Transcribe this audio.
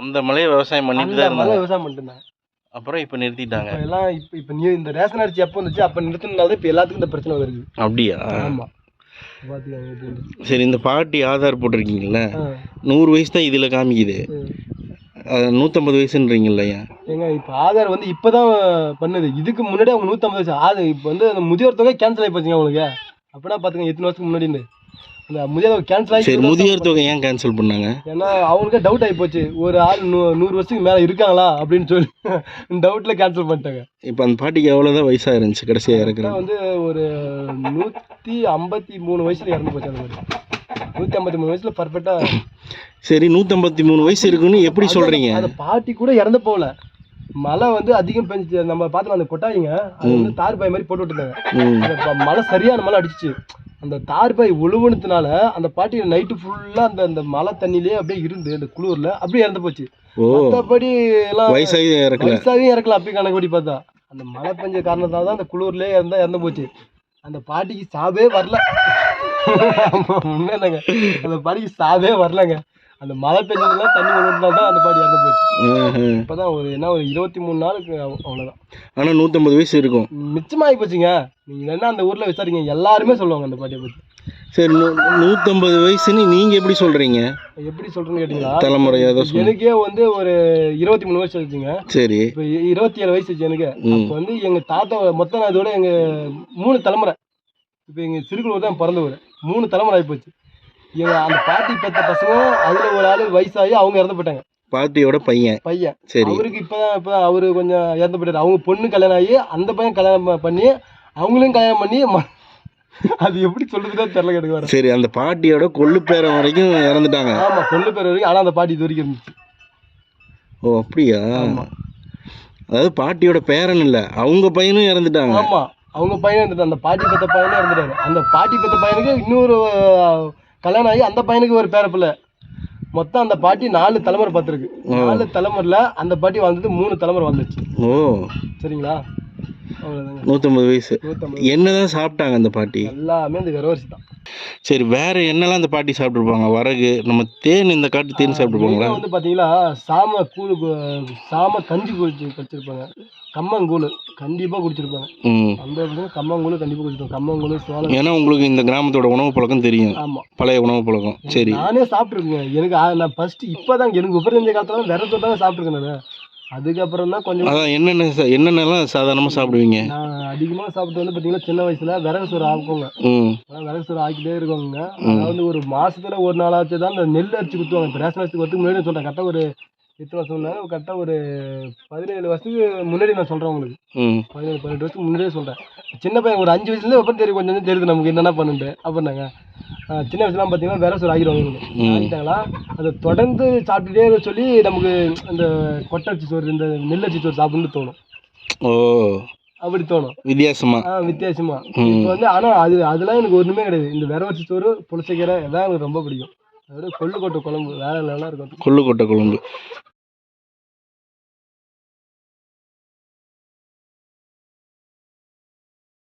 அந்த மலையை விவசாயம் பண்ணிட்டு தான் இருந்தாங்க. விவசாயம் பண்ணிட்டு இருந்தாங்க. அப்புறம் இப்போ நிறுத்திட்டாங்க. எல்லாம் இப்போ இப்போ நீ இந்த ரேஷன் அரிசி எப்போ வந்துச்சு அப்போ நிறுத்தினால இப்போ எல்லாத்துக்கும் இந்த பிரச்சனை வருது. அப்படியா? ஆமா. பார்த்துக்கோங்க எப்படி இருந்துச்சு. சரி இந்த பாட்டி ஆதார் போட்டிருக்கீங்கல்ல நூறு வயசு தான் இதில் காமிக்குது. நூற்றம்பது வயசுன்றீங்கல்ல ஐயா ஏங்க இப்போ ஆதார் வந்து இப்போ தான் பண்ணுது. இதுக்கு முன்னாடி அவங்க நூற்றம்பது வயசு. ஆதார் இப்போ வந்து அந்த முதியோர் தொகை கேன்சல் ஆகி போச்சுங்க உங்களுக்கு அப்படின்னா பார்த்துங்க எத்தனை வருஷத்துக்கு முன்னாடி அந்த முதியோர் கேன்சல் ஆகி சரி முதியோர் தொகை ஏன் கேன்சல் பண்ணாங்க? ஏன்னா அவங்களுக்கே டவுட் ஆகி போச்சு. ஒரு ஆள் நூ நூறு வருஷத்துக்கு மேலே இருக்காங்களா அப்படின்னு சொல்லி டவுட்டில் கேன்சல் பண்ணிட்டாங்க. இப்போ அந்த பாட்டிக்கு எவ்வளோதான் வயசாக இருந்துச்சு? கடைசியாக இறக்குறாங்க வந்து ஒரு நூற்றி ஐம்பத்தி மூணு வயசுல இறந்து போச்சு அந்த மாதிரி நூற்றி ஐம்பத்தி மூணு வயசுல பர்ஃபெக்டாக சரி நூற்றம்பத்தி மூணு வயசு இருக்குன்னு எப்படி சொல்கிறீங்க அந்த பாட்டி கூட இறந்து போகல. மழை வந்து அதிகம் பெஞ்சு நம்ம பார்த்தோம் அந்த கொட்டாயிங்க அது வந்து தார் பாய் மாதிரி போட்டு விட்டுருந்தாங்க. மழை சரியான மழை அடிச்சிச்சு. அந்த தார் பாய் உழுவுனதுனால அந்த பாட்டி நைட்டு ஃபுல்லாக அந்த அந்த மழை தண்ணியிலே அப்படியே இருந்து அந்த குளிரில் அப்படியே இறந்து போச்சு. மற்றபடி எல்லாம் வயசாகி இறக்கல. வயசாகவே இறக்கலாம் அப்படி கணக்குப்படி பார்த்தா. அந்த மழை பெஞ்ச காரணத்தால தான் அந்த குளிர்லேயே இருந்தா இறந்து போச்சு. அந்த பாட்டிக்கு சாவே வரல. ஆமா, உண்மைதாங்க. அந்த பாட்டிக்கு சாவே வரலங்க. அந்த மழை பெஞ்சதுல தண்ணி விழுந்ததால தான் அந்த பாட்டி இறந்து போச்சு. இப்பதான் ஒரு என்ன ஒரு இருபத்தி மூணு நாளுக்கு அவ்- அவ்வளவுதான். ஆனா நூற்றம்பது வயசு இருக்கும். மிச்சமாகி போச்சுங்க நீங்க என்ன அந்த ஊர்ல விசாரிங்க. எல்லாருமே சொல்லுவாங்க அந்த பாட்டியை பத்தி. சரி நூற்றம்பது வயசுன்னு நீங்கள் எப்படி சொல்கிறீங்க எப்படி சொல்றேன்னு கேட்டீங்களா? தான் சொல்லுங்க எனக்கே வந்து ஒரு இருபத்தி மூணு வயசு வச்சுங்க சரி. இப்போ இருபத்தி ஏழு வயசு எனக்கு. ம். அப்போ வந்து எங்கள் தாத்தா மொத்தம் இதோட எங்கள் மூணு தலைமுறை. இப்போ எங்கள் சிறுகுளூர் தான் பிறந்தவர். மூணு தலைமுறை ஆகிப்போச்சு அந்த பாட்டி பெத்த பசங்க அதில் ஒரு ஆள் வயசாகி அவங்க இறந்து போயிட்டாங்க பாட்டியோட பையன். பையன். சரி. அவருக்கு இப்போ தான் இப்போ அவரு கொஞ்சம் இறந்து போயிட்டாரு அவங்க பொண்ணு கல்யாணம் ஆகி அந்த பையன் கல்யாணம் பண்ணி அவங்களையும் கல்யாணம் பண்ணி அது எப்படி சொல்றதுனே தெரியல வர சரி அந்த பாட்டியோட கொள்ளு பேரன் வரைக்கும் இறந்துட்டாங்க. ஆமாம் கொள்ளு பேர் வரைக்கும் ஆனால் அந்த பாட்டி இது வரைக்கும் இருந்துச்சு. ஓ அப்படியா? ஆமா. அதாவது பாட்டியோட பேரன் இல்லை அவங்க பையனும் இறந்துட்டாங்க. ஆமா அவங்க பையன் இருந்துட்டு அந்த பாட்டி பெத்த பையனே இருந்துட்டாரு அந்த பாட்டி பெத்த பையனுக்கு இன்னொரு கல்யாணம் ஆகி அந்த பையனுக்கு ஒரு பேரப்பிள்ளை மொத்தம் அந்த பாட்டி நாலு தலைமுறை பார்த்துருக்கு. நாலு தலைமுறையில் அந்த பாட்டி வாழ்ந்தது மூணு தலைமுறை வாழ்ந்துச்சு ஓ. சரிங்களா? நூற்றம்பது வயசு. என்னதான் சாப்பிட்டாங்க அந்த பாட்டி? எல்லாமே அந்த வெறவரிசி தான். சரி வேற என்னெல்லாம் அந்த பாட்டி சாப்பிட்ருப்பாங்க வரகு நம்ம தேன் இந்த காட்டு தேன் சாப்பிட்ருப்பாங்களா வந்து பார்த்தீங்களா சாம கூழ் சாம கஞ்சி குடிச்சு குடிச்சிருப்பாங்க. கம்மங்கூழ் கண்டிப்பாக குடிச்சிருப்பாங்க. அந்த கம்மங்கூழ் கண்டிப்பாக குடிச்சிருப்பாங்க. கம்மங்கூழ் சோளம். ஏன்னா உங்களுக்கு இந்த கிராமத்தோட உணவு பழக்கம் தெரியும். ஆமாம் பழைய உணவு பழக்கம். சரி. நானே சாப்பிட்ருக்கேங்க எனக்கு நான் ஃபர்ஸ்ட் இப்போதான் எனக்கு விபரஞ்ச காலத்துல விரதம் தான் சாப்பிட்ருக்கேன் நான். அதுக்கப்புறம் தான் கொஞ்சம் அதான் என்னென்ன சா- என்னென்னலாம் சாதாரணமாக சாப்பிடுவீங்க? நான் அதிகமாக சாப்பிட்டு வந்து பார்த்தீங்கன்னா சின்ன வயசுல விறகு சோறு ஆக்குவோங்க. ம். அதான் விறகு சோறு ஆக்கிட்டே இருக்கோங்க அதாவது ஒரு மாசத்துல ஒரு நாளாச்சு தான் அந்த நெல் அரிச்சு குத்துவாங்க. இப்போ ரேஷன் அரிசி வரதுக்கு முன்னாடி சொல்கிறேன் கரெக்டாக ஒரு எத்தனை வருஷம் சொன்னாங்க கரெக்டாக ஒரு பதினேழு வருஷத்துக்கு முன்னாடி நான் சொல்கிறேன் உங்களுக்கு. ம். பதினேழு பதினெட்டு வருஷத்துக்கு முன்னாடியே சொல்கிறேன் சின்ன பையன் ஒரு அஞ்சு வயசுலேருந்து அப்புறம் தெரியும். கொஞ்சம் கொஞ்சம் தெரியுது நமக்கு என்னென்ன பண்ணுண்டு அப்படின்னாங்க சின்ன வயசுலாம் பார்த்தீங்கன்னா வேற சோறு ஆகிடுவாங்க அதை தொடர்ந்து சாப்பிட்டுட்டே சொல்லி நமக்கு அந்த கொட்டரிசி சோறு இந்த நெல்லரிசி சோறு சாப்பிடணும்னு தோணும். ஓ. அப்படி தோணும். வித்தியாசமா? ஆ வித்தியாசமா. இப்போ வந்து ஆனால் அது அதெல்லாம் எனக்கு ஒன்றுமே கிடையாது. இந்த விரவரிசி சோறு புளிச்சக்கீரை இதான் எனக்கு ரொம்ப பிடிக்கும். அதோட கொள்ளுக்கொட்டை குழம்பு வேற லெவலாக இருக்கும். கொள்ளுக்கொட்டை குழம்பு.